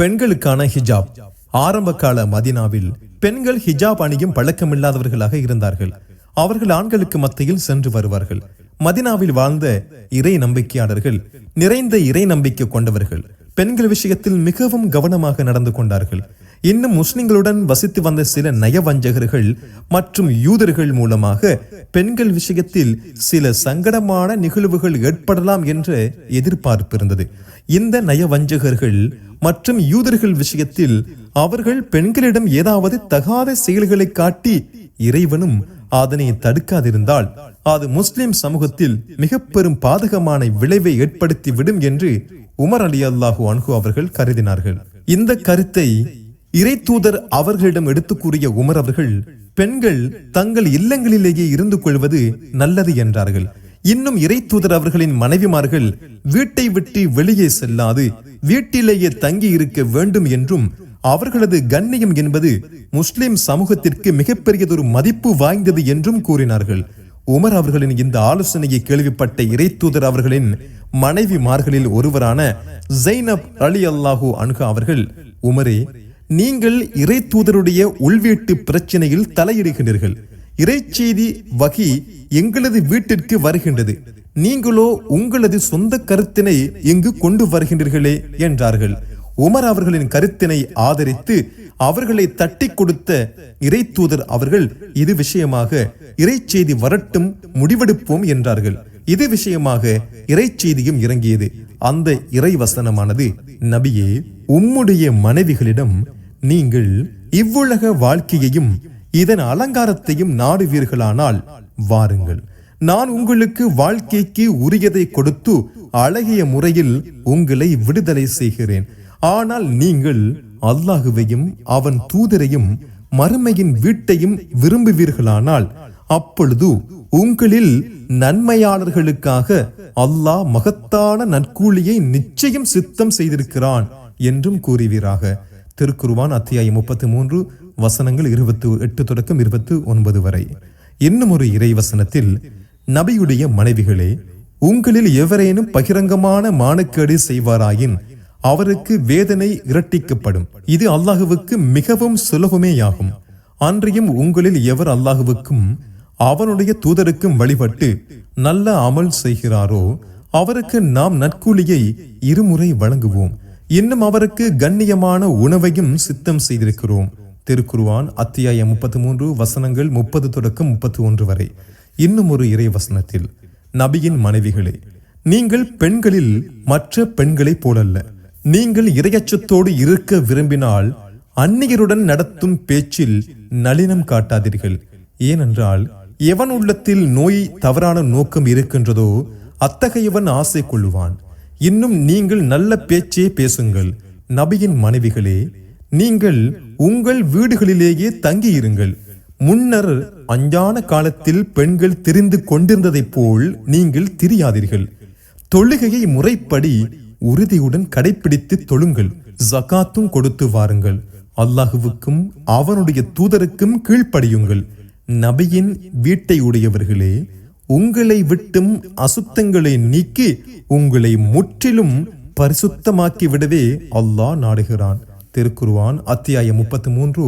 பெண்களுக்கான ஹிஜாப். ஆரம்ப கால மதினாவில் பெண்கள் ஹிஜாப் அணியும் பழக்கமில்லாதவர்களாக இருந்தார்கள். அவர்கள் ஆண்களுக்கு மத்தியில் சென்று வருவார்கள். மதினாவில் வாழ்ந்த இறை நம்பிக்கையாளர்கள் நிறைந்த இறை நம்பிக்கை கொண்டவர்கள் பெண்கள் விஷயத்தில் மிகவும் கவனமாக நடந்து கொண்டார்கள். இன்னும் முஸ்லிம்களுடன் வசித்து வந்த சில நயவஞ்சகர்கள் மற்றும் யூதர்கள் மூலமாக பெண்கள் விஷயத்தில் சில சங்கடமான நிகழ்வுகள் ஏற்படலாம் என்ற எதிர்பார்ப்பு இருந்தது இந்த நயவஞ்சகர்கள் மற்றும் யூதர்கள் விஷயத்தில் அவர்கள் பெண்களிடம் ஏதாவது தகாத செயல்களை காட்டி இறைவனும் அதனை தடுக்காதிருந்தால் அது முஸ்லிம் சமூகத்தில் மிக பெரும் பாதகமான விளைவை ஏற்படுத்தி விடும் என்று உமர் அலி அல்லாஹூ அன்ஹு அவர்கள் கருதினார்கள். இந்த கருத்தை இறை தூதர் அவர்களிடம் எடுத்து கூறிய உமர் அவர்கள் பெண்கள் தங்கள் இல்லங்களிலேயே இருந்து கொள்வது நல்லது என்றார்கள். இன்னும் இறை தூதர் அவர்களின் மனைவிமார்கள் வீட்டை விட்டு வெளியே செல்லாது வீட்டிலேயே தங்கி இருக்க வேண்டும் என்றும் அவர்களது கண்ணியம் என்பது முஸ்லிம் சமூகத்திற்கு மிகப்பெரியதொரு மதிப்பு வாய்ந்தது என்றும் கூறினார்கள். உமர் அவர்களின் இந்த ஆலோசனையை கேள்விப்பட்ட இறை தூதர் அவர்களின் மனைவிமார்களில் ஒருவரான ஜெய்னப் அலி அல்லாஹூ அன்ஹா அவர்கள் உமரே நீங்கள் இறை தூதருடைய உள்வீட்டு பிரச்சனையில் தலையிடுகின்றீர்கள். இறைச்செய்தி வகி எங்களது வீட்டிற்கு வருகின்றது. நீங்களோ உங்களது சொந்த கருத்தினை இங்கு கொண்டு வருகின்றீர்களே என்றார்கள். உமர் அவர்களின் கருத்தினை ஆதரித்து அவர்களை தட்டி கொடுத்த இறை தூதர் அவர்கள் இது விஷயமாக இறைச்செய்தி வரட்டும் முடிவெடுப்போம் என்றார்கள். இது விஷயமாக இறைச்செய்தியும் இறங்கியது. அந்த இறை வசனமானது நபியே உம்முடைய மனைவிகளிடம் நீங்கள் இவ்வுலக வாழ்க்கையையும் இதன் அலங்காரத்தையும் நாடுவீர்களானால் வாருங்கள். நான் உங்களுக்கு வாழ்க்கைக்கு உரியதை கொடுத்து அழகிய முறையில் உங்களை விடுதலை செய்கிறேன். ஆனால் நீங்கள் அல்லாஹுவையும் அவன் தூதரையும் மறுமையின் வீட்டையும் விரும்புவீர்களானால் அப்பொழுது உங்களில் நன்மையாளர்களுக்காக அல்லாஹ் மகத்தான நற்கூலியை நிச்சயம் சித்தம் செய்திருக்கிறான் என்றும் கூறுவீராக. திருக்குருவான் அத்தியாயம் முப்பத்தி மூன்று வசனங்கள் இருபத்தி எட்டு தொடக்கம் இருபத்தி ஒன்பது வரை. இன்னும் ஒரு இறை வசனத்தில் நபியுடைய மனைவிகளே உங்களில் எவரேனும் பகிரங்கமான மானக்கேடு செய்வாராயின் அவருக்கு வேதனை இரட்டிக்கப்படும். இது அல்லாஹுவுக்கு மிகவும் சுலபமேயாகும். அன்றையும் உங்களில் எவர் அல்லாஹுவுக்கும் அவனுடைய தூதருக்கும் வழிபட்டு நல்ல அமல் செய்கிறாரோ அவருக்கு நாம் நற்கூலியை இருமுறை வழங்குவோம். இன்னும் அவருக்கு கண்ணியமான உணவையும் சித்தம் செய்திருக்கிறோம். திருக்குருவான் அத்தியாயம் முப்பத்தி மூன்று வசனங்கள் முப்பது தொடக்கம் முப்பத்தி ஒன்று வரை. இன்னும் ஒரு இறை வசனத்தில் நபியின் மனைவிகளே நீங்கள் பெண்களில் மற்ற பெண்களைப் போலல்ல. நீங்கள் இரையச்சத்தோடு இருக்க விரும்பினால் அந்நியருடன் நடத்தும் பேச்சில் நளினம் காட்டாதீர்கள். ஏனென்றால் எவன் உள்ளத்தில் நோய் தவறான நோக்கம் இருக்கின்றதோ அத்தகையவன் ஆசை கொள்ளுவான். இன்னும் நீங்கள் நல்ல பேச்சே பேசுங்கள். நபியின் மனைவிகளே நீங்கள் உங்கள் வீடுகளிலேயே தங்கியிருங்கள். முன்னர் அஞ்ஞான காலத்தில் பெண்கள் தெரிந்து கொண்டிருந்ததைப் போல் நீங்கள் திரியாதீர்கள். தொழுகையை முறைப்படி உறுதியுடன் கடைபிடித்து தொழுங்கள். ஜகாத்தும் கொடுத்து வாருங்கள். அல்லாஹுவுக்கும் அவனுடைய தூதருக்கும் கீழ்ப்படியுங்கள். நபியின் வீட்டை உடையவர்களே உங்களை விட்டும் அசுத்தங்களை நீக்கி உங்களை முற்றிலும் பரிசுத்தமாக்கி விடவே அல்லாஹ் நாடுகிறான். திருக்குருவான் அத்தியாயம் முப்பத்தி மூன்று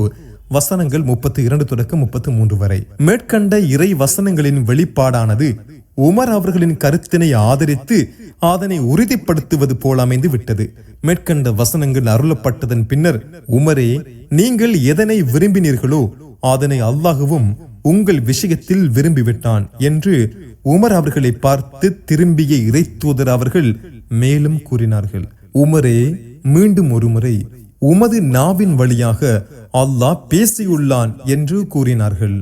வசனங்கள் முப்பத்தி இரண்டு தொடக்கம் முப்பத்தி மூன்று வரை. மேற்கண்ட இறை வசனங்களின் வெளிப்பாடானது உமர் அவர்களின் கருத்தினை ஆதரித்து அதனை உறுதிப்படுத்துவது போல் அமைந்து விட்டது. மேற்கண்ட வசனங்கள் அருளப்பட்டதன் பின்னர் உமரே நீங்கள் எதனை விரும்பினீர்களோ அதனை அல்லாஹுவும் உங்கள் விஷயத்தில் விரும்பிவிட்டான் என்று உமர் அவர்களை பார்த்து திரும்பிய இறை தூதர் அவர்கள் மேலும் கூறினார்கள். உமரே மீண்டும் ஒருமுறை உமது நாவின் வழியாக அல்லாஹ் பேசியுள்ளான் என்று கூறினார்கள்.